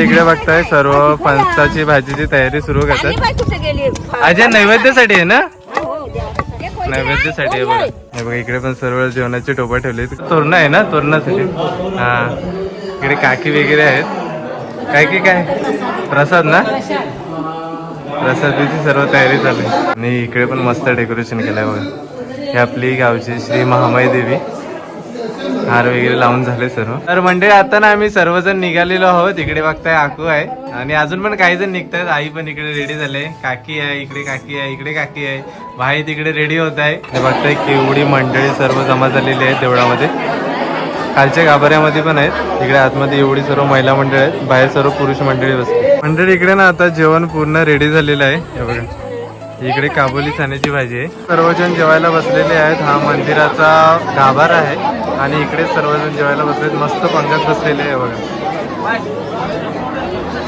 इकडे बघताय सर्व फणसाची भाजीची तयारी सुरू करतात. अजय नैवेद्यासाठी आहे ना? हो, होती ना? नैवेद्यासाठी आहे बघा. हे बघा इकडे पण सर्व जेवणाचे टोपा ठेवले तोरणं आहे ना? तोरणासाठी. हा. इकडे काकी वगैरे आहेत. काय की काय? प्रसाद ना? प्रसादाची सर्व तयारी चालू आहे. आणि इकडे पण मस्त डेकोरेशन केलंय बघा. ही आपली गावची श्री महामाई देवी. हार वगैरे लावून झाले सर्व. तर मंडळी आता ना आम्ही सर्वजण निघालेलो आहोत. इकडे बघताय आकू आहे. आणि अजून पण काही जण निघतात आई पण इकडे रेडी झाले काकी आहे इकडे काकी आहे इकडे काकी आहे. भाई तिकडे रेडी होत आहे. बघताय केवढी मंडळी सर्व जमा झालेली आहेत देवळामध्ये. खालच्या गाभाऱ्यामध्ये पण आहेत. इकडे आतमध्ये एवढी सर्व महिला मंडळी आहेत. बाहेर सर्व पुरुष मंडळी बसते मंडळी इकडे ना आता जेवण पूर्ण रेडी झालेलं आहे. एवढं इकडे काबुली चण्याची भाजी आहे. सर्वजण जेवायला बसलेले आहेत. हा मंदिराचा गाभारा आहे आणि इकडे सर्वजण जेवायला बसलेत. मस्त पंगत बसलेले आहे बघा.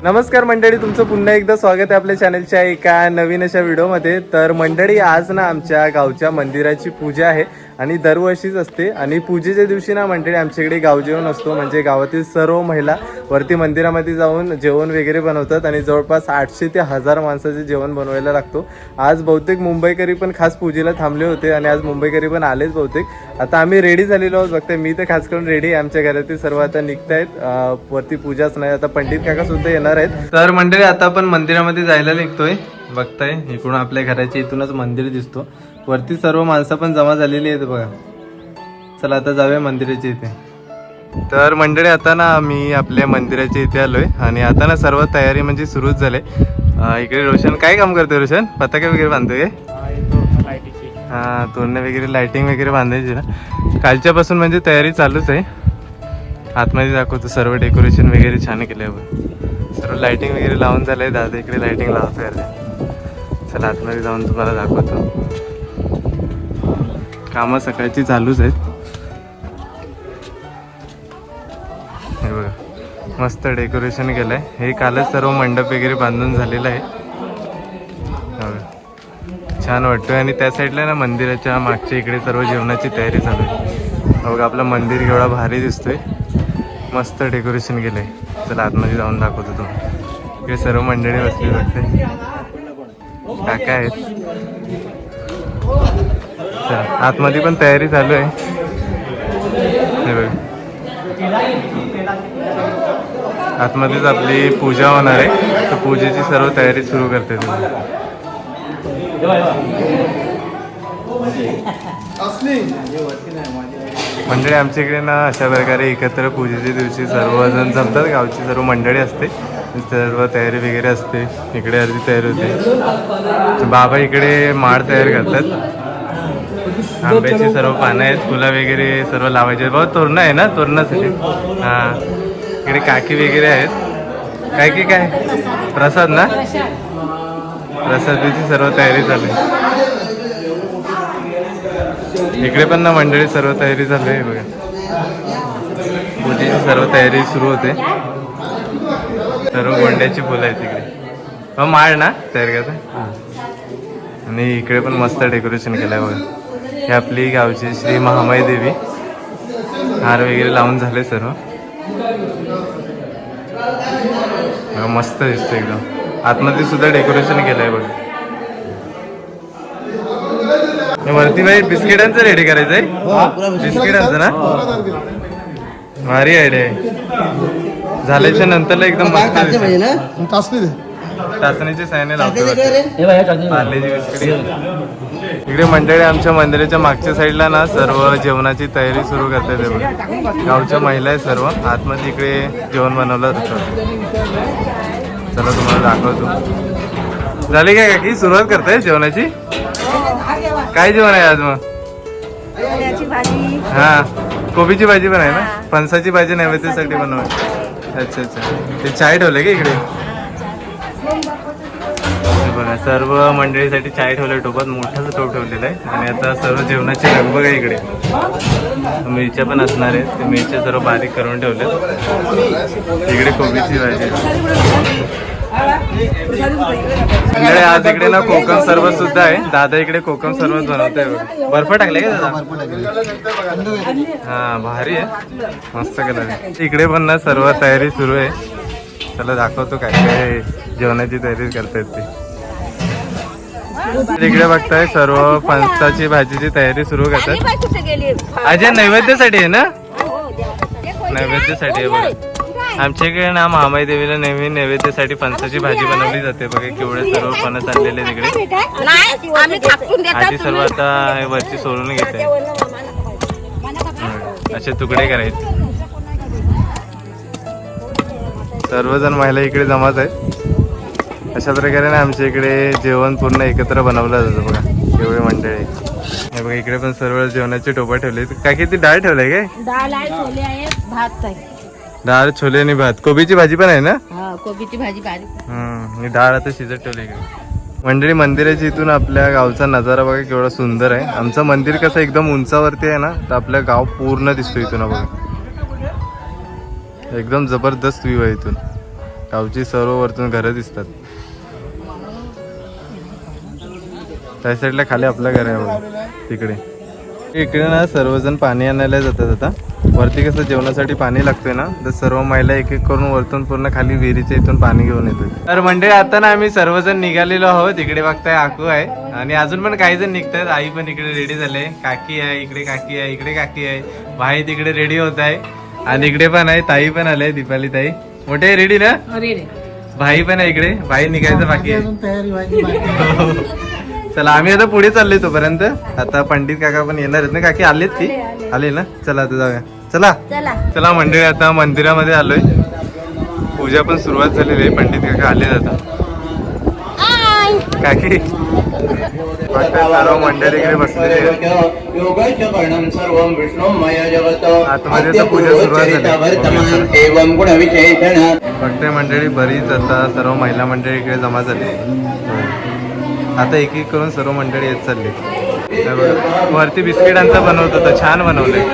नमस्कार मंडळी तुमचं पुन्हा एकदा स्वागत आहे आपल्या चॅनलच्या एका नवीन अशा व्हिडिओमध्ये तर मंडळी आज ना आमच्या गावच्या मंदिराची पूजा आहे. आणि दरवर्षीच असते. आणि पूजेच्या दिवशी ना मंडळी आमच्याकडे गावजेवण असतो. म्हणजे गावातील सर्व महिला वरती मंदिरामध्ये जाऊन जेवण वगैरे बनवतात आणि जवळपास आठशे ते हजार माणसाचे जेवण बनवायला लागतो. आज बहुतेक मुंबईकरी पण खास पूजेला थांबले होते आणि आज मुंबईकरी पण आलेच बहुतेक. आता आम्ही रेडी झालेलो आहोत बघते मी तर खास करून रेडी आहे. आमच्या घरातील सर्व आता निघतायत. आहेत वरती पूजाच नाही. आता पंडित काका सुद्धा येणार आहेत. तर मंडळी आता आपण मंदिरामध्ये जायला निघतोय. बघताय इकडून आपल्या घराच्या इथूनच मंदिर दिसतो. वरती सर्व माणसं पण जमा झालेली आहेत बघा. चला आता जाऊया मंदिराच्या इथे. तर मंडळी आता ना मी आपल्या मंदिराच्या इथे आलोय आणि आता ना सर्व तयारी म्हणजे सुरूच झाले. इकडे रोशन काय काम करतोय रोशन? पताका वगैरे बांधतोय? हा तोरणं वगैरे लाइटिंग वगैरे बांधायची ना. कालच्यापासून म्हणजे तयारी चालूच आहे. आतमध्ये दाखवतो सर्व डेकोरेशन वगैरे छान केलंय बघ. सर्व लाइटिंग वगैरे लावून झालंय दादा इकडे लाइटिंग लावतोय चला आतमध्ये जाऊन तुम्हाला दाखवतो. कामं सकाळची चालूच आहेत. हे बघा मस्त डेकोरेशन केलंय. हे कालच सर्व मंडप वगैरे बांधून झालेलं आहे. छान वाटतोय. आणि त्या साईडला ना मंदिराच्या मागच्या इकडे सर्व जेवणाची तयारी चालू आहे. बघा आपलं मंदिर एवढा भारी दिसतोय. मस्त डेकोरेशन केलंय. चला आतमध्ये जाऊन दाखवतो तुम्हाला. इकडे सर्व मंडळी बसली वाटते काका आहेत? चला आतमध्ये पण तयारी चालू आहे. हे आतमध्येच आपली पूजा होणार आहे. तर पूजेची सर्व तयारी सुरू करते तुम्ही मंडळी आमच्या इकडे ना अशा प्रकारे एकत्र पूजेच्या दिवशी सर्वजण जमतात. गावची सर्व मंडळी असते. सर्व तयारी वगैरे असते. इकडे अर्धी तयारी होते. बाबा इकडे माळ तयार करतात. आंब्याची सर्व पानं आहेत. फुलं वगैरे सर्व लावायचे आहेत. बाबा तोरणं आहे ना? तोरणासाठी. हां. इकडे काकी वगैरे आहेत. काय की काय? प्रसाद ना? प्रसादीची सर्व तयारी चालू आहे. इकडे पण ना मंडळी सर्व तयारी चालू आहे बघा. पूजेची सर्व तयारी सुरू होते. सर्व गोंड्याची फुलं आहेत इकडे हो माळ ना तयार करता? आणि इकडे पण मस्त डेकोरेशन केलंय बघा. ही आपली गावची श्री महामाई देवी. हार वगैरे लावून झाले सर्व. बघा, मस्त दिसतं एकदम. आतमध्ये सुद्धा डेकोरेशन केलंय बघा. हे वरती बाई बिस्किटांचं रेडी करायचंय? बिस्किटांचं. ना? भारी आयडिया आहे झाल्याच्या नंतरला एकदम मस्त दिसतं. टाचणीची सायने लावते वरती. पार्लेजी बिस्किट इकडे मंडळी आमच्या मंदिराच्या मागच्या साईडला ना सर्व जेवणाची तयारी सुरू करतात हे बघा. गावच्या महिला आहे सर्व. आतमध्ये इकडे जेवण बनवलं जातं. चला तुम्हाला दाखवतो. झाली काय काकी? सुरुवात करताय जेवणाची? काय जेवण आहे आज मग? भाजी. हा. कोबीची भाजी पण आहे ना? फणसाची भाजी नैवेद्यासाठी बनवाय अच्छा अच्छा. ते चाय ठेवलं का इकडे? बघा सर्व मंडळीसाठी चाय ठेवलं टोपात. मोठाच टोप ठेवलेला आहे. आणि आता सर्व जेवणाची लगबग आहे इकडे. मिरच्या पण असणार आहेत. ते मिरच्या सर्व बारीक करून ठेवले इकडे कोबीची भाजी. मंडळी आज इकडे ना कोकम सरबत सुद्धा आहे. दादा इकडे कोकम सरबत बनवत आहे बर्फ टाकले का दादा? हा भारी आहे. मस्त केलं. इकडे पण ना सर्व तयारी सुरू आहे. चला दाखवतो काय काय जेवणाची तयारी करतायत ते. तिकडे बघताय सर्व फणसाची भाजीची तयारी सुरू करतात. अजय नैवेद्यासाठी आहे ना? हो, देवासाठी. नैवेद्यासाठी आहे बघा. आमच्या इकडे ना महामाई देवीला नेहमी नैवेद्यासाठी फणसाची भाजी बनवली जाते बघा केवढे सर्व फणस आणलेले तिकडे. आधी सर्व आता हे वरची सोलून घेते. असे तुकडे करायचे. सर्वजण महिला इकडे जमाच आहेत. अशा प्रकारे ना आमच्या इकडे जेवण पूर्ण एकत्र बनवलं जातं बघा एवढे मंडळी. हे बघा इकडे पण सर्व जेवणाचे टोपा ठेवले काय किती डाळ ठेवलाय काय? डाळ आहे छोले आहे भात आहे. डाळ छोले आणि भात. कोबीची भाजी पण आहे ना? हा कोबीची भाजी बारीक हम्म, डाळ आता शिजत ठेवली इकडे मंडळी मंदिराच्या इथून आपल्या गावचा नजारा बघा केवढा सुंदर आहे. आमचं मंदिर कसं एकदम उंचावरती आहे ना तर आपलं गाव पूर्ण दिसतो इथून हा बघा. एकदम जबरदस्त व्ह्यू आहे इथून. गावची सर्व वरतून घरं दिसतात. त्या साईडला खाली आपलं घर आहे बघा. तिकडे. इकडे ना सर्वजण पाणी आणायला जातात आता. वरती कसं जेवणासाठी पाणी लागतंय ना तर सर्व महिला एक एक करून वरतून पूर्ण खाली विहिरीच्या इथून पाणी घेऊन येतात. तर मंडळी आता ना आम्ही सर्वजण निघालेलो आहोत. इकडे बघताय आकू आहे. आणि अजून पण काही जण निघतात. आई पण इकडे रेडी झाले काकी आहे इकडे काकी आहे इकडे काकी आहे. भाई तिकडे रेडी होत आहे. आणि इकडे पण आहे ताई पण आले दीपाली ताई. मोठे रेडी ना? भाई पण आहे इकडे. भाई निघायचं बाकी आहे. चला आम्ही आता पुढे चाललोय तोपर्यंत. आता पंडित काका पण येणार आहेत ना काकी आलेत ती आले ना? चला आता जाऊया. चला. चला. मंडळी आता मंदिरामध्ये आलोय. पूजा पण सुरुवात झालेली आहे. पंडित काका आले आता. काकी. सर्व मंडळी इकडे बसलेली आतमध्ये पूजा सुरुवात झाली. मंडळी बरीच आता सर्व महिला मंडळी इकडे जमा झाली. आता एक एक करून सर्व मंडळी येत चालली. वरती बिस्किटांचं बनवत होतं छान बनवलंय.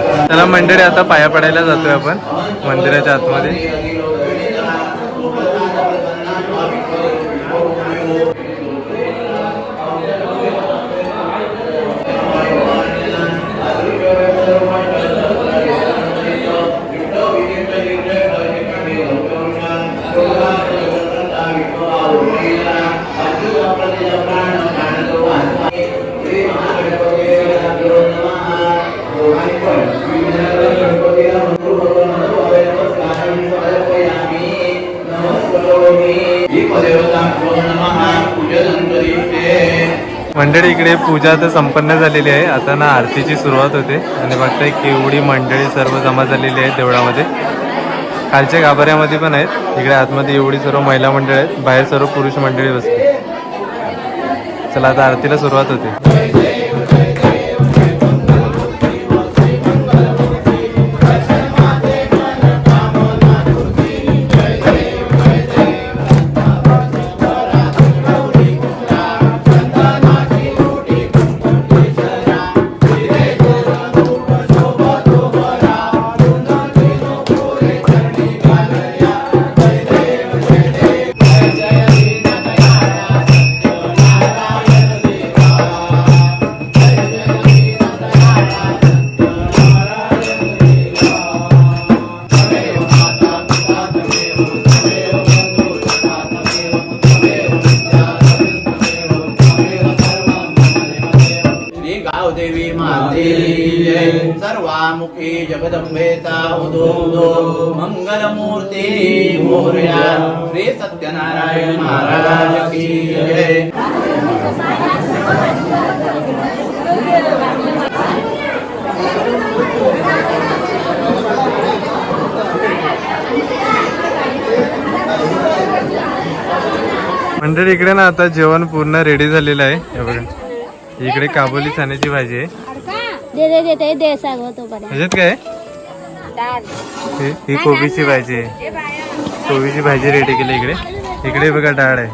करा. चला मंडळी आता पाया पडायला जातोय आपण मंदिराच्या आतमध्ये. मंडळी इकडे पूजा तर संपन्न झालेली आहे. आता ना आरतीची सुरुवात होते. आणि बघताय केवढी मंडळी सर्व जमा झालेली आहे देवळामध्ये. खालच्या गाभाऱ्यामध्ये पण आहेत. इकडे आतमध्ये एवढी सर्व महिला मंडळी आहेत. बाहेर सर्व पुरुष मंडळी बसते चला आता आरतीला सुरुवात होते. जगदम्बेता जगदंबेचा उदो उदो मंगलमूर्ती मोरया। श्री सत्यनारायण महाराज की जय। मंडळी इकडे ना आता जेवण पूर्ण रेडी झालेलं आहे. इकडे काबोली चण्याची भाजी आहे. दे दे दे ते दे सांगतो बरं ह्याच्यात काय? ही ही कोबीची भाजी आहे. कोबीची भाजी रेडी केली इकडे. इकडे बघा डाळ आहे.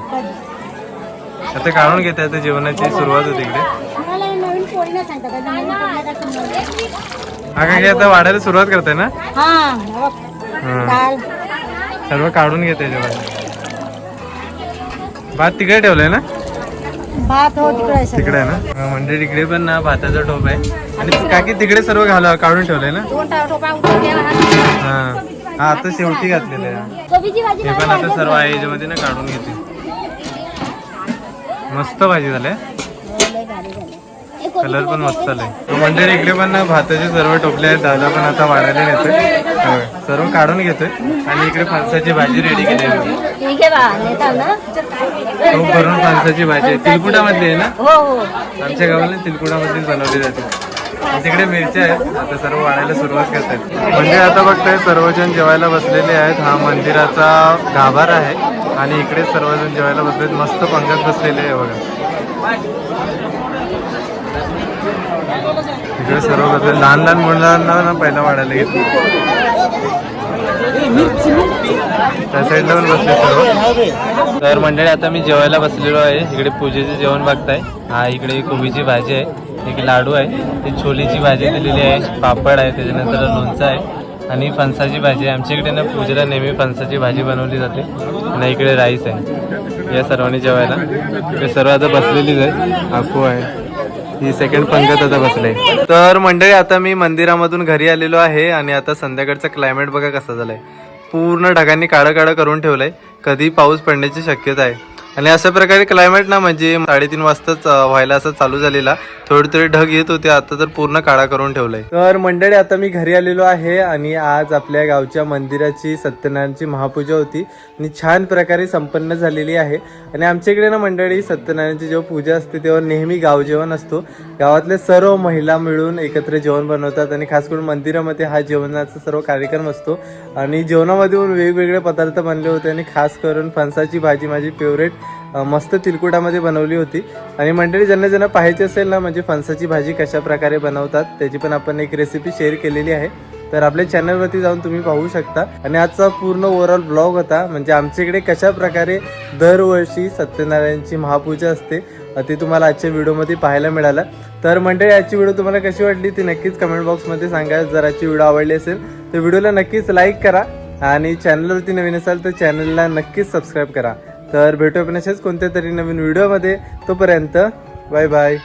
आता काढून घेते आता जेवणाची सुरुवात होती इकडे. हा काय आता वाढायला सुरुवात करताय ना? हा हा. सर्व काढून घेते जेवण. भात तिकडे ठेवलंय ना? भात हो तिकडे आहे तिकडे आहे ना? म्हणजे तिकडे पण ना भाताचा टोप आहे. आणि काकी तिकडे सर्व घाला काढून ठेवलंय ना? दोन टोपा उचलून गेला हा. हा आता शेवटी घातलेलं आहे. हे पण आता सर्व आहे याच्यामध्ये ना काढून घेते मस्त भाजी झाल्या कलर पण मस्त आलाय. मंडळी इकडे पण ना भाताचे सर्व टोपले आहेत दादा पण आता वाढायला नेतोय होय. सर्व काढून घेतोय. आणि इकडे फणसाची भाजी रेडी केलेली आहे. ठीक आहे बा नेता ना. टोप भरून फणसाची भाजी आहे. तिलकुटामधली आहे ना? हो हो. आमच्या गावाला तिलकुटामधलीच बनवली जाते. आणि तिकडे मिरच्या आहेत. आता सर्व वाढायला सुरुवात करतात. म्हणजे आता बघताय सर्वजण जेवायला बसलेले आहेत. हा मंदिराचा गाभारा आहे. आणि इकडे सर्वजण जेवायला बसलेत. मस्त पंगत बसलेले आहे बघा. तिकडे सर्व बसले लहान लहान मुलांना ना पहिला वाढायला घेतली. त्या साईडला पण बसले सर्व. तर मंडळी आता मी जेवायला बसलेलो आहे. इकडे पूजेचे जेवण बघताय. हा इकडे कोबीची भाजी आहे. एक लाडू आहे. ती छोलीची भाजी दिलेली आहे. पापड आहे. त्याच्यानंतर लोणचं आहे. आणि फणसाची भाजी आहे. आमच्या इकडे ना पूजेला नेहमी फणसाची भाजी बनवली जाते. आणि इकडे राईस आहे. या सर्वांनी जेवायला. ते सर्व आता बसलेलीच आहे आखू आहे. ही सेकंड पंगत आता बसले. तर मंडळी आता मी मंदिरामधून घरी आलेलो आहे आणि आता संध्याकाळचा क्लायमेट बघा कसा झालाय. पूर्ण ढगांनी काळं काळं करून ठेवलंय. कधी पाऊस पडण्याची शक्यता आहे. आणि अशा प्रकारे क्लायमेट ना म्हणजे साडेतीन वाजताच व्हायला असं चालू झालेला. थोडे थोडे ढग येत होते आता तर पूर्ण काळा करून ठेवलाय. तर मंडळी आता मी घरी आलेलो आहे आणि आज आपल्या गावच्या मंदिराची सत्यनारायणची महापूजा होती आणि छान प्रकारे संपन्न झालेली आहे. आणि आमच्या इकडे ना मंडळी सत्यनारायणची जेव्हा पूजा असते तेव्हा नेहमी गाव जेवण असतो. गावातले सर्व महिला मिळून एकत्र जेवण बनवतात आणि खास करून मंदिरामध्ये हा जेवणाचा सर्व कार्यक्रम असतो. आणि जेवणामध्ये पण वेगवेगळे पदार्थ बनले होते आणि खास करून फणसाची भाजी माझी फेवरेट मस्त तिलकुटामध्ये बनवली होती. आणि मंडळी ज्यांना ज्यांना पाहायची असेल ना म्हणजे फणसाची भाजी कशा प्रकारे बनवतात त्याची पण आपण एक रेसिपी शेअर केलेली आहे. तर आपल्या चॅनलवरती जाऊन तुम्ही पाहू शकता. आणि आजचा पूर्ण ओव्हरऑल ब्लॉग होता म्हणजे आमच्या इकडे कशा प्रकारे दरवर्षी सत्यनारायणची महापूजा असते ते तुम्हाला आजच्या व्हिडिओमध्ये पाहायला मिळालं. तर मंडळी आजची व्हिडिओ तुम्हाला कशी वाटली ती नक्कीच कमेंट बॉक्समध्ये सांगा. जर आजची व्हिडिओ आवडली असेल तर व्हिडिओला नक्कीच लाईक करा. आणि चॅनलवरती नवीन असाल तर चॅनलला नक्कीच सबस्क्राईब करा. तर भेटू आपण असेच कोणत्या तरी नवीन व्हिडिओमध्ये. तोपर्यंत बाय बाय.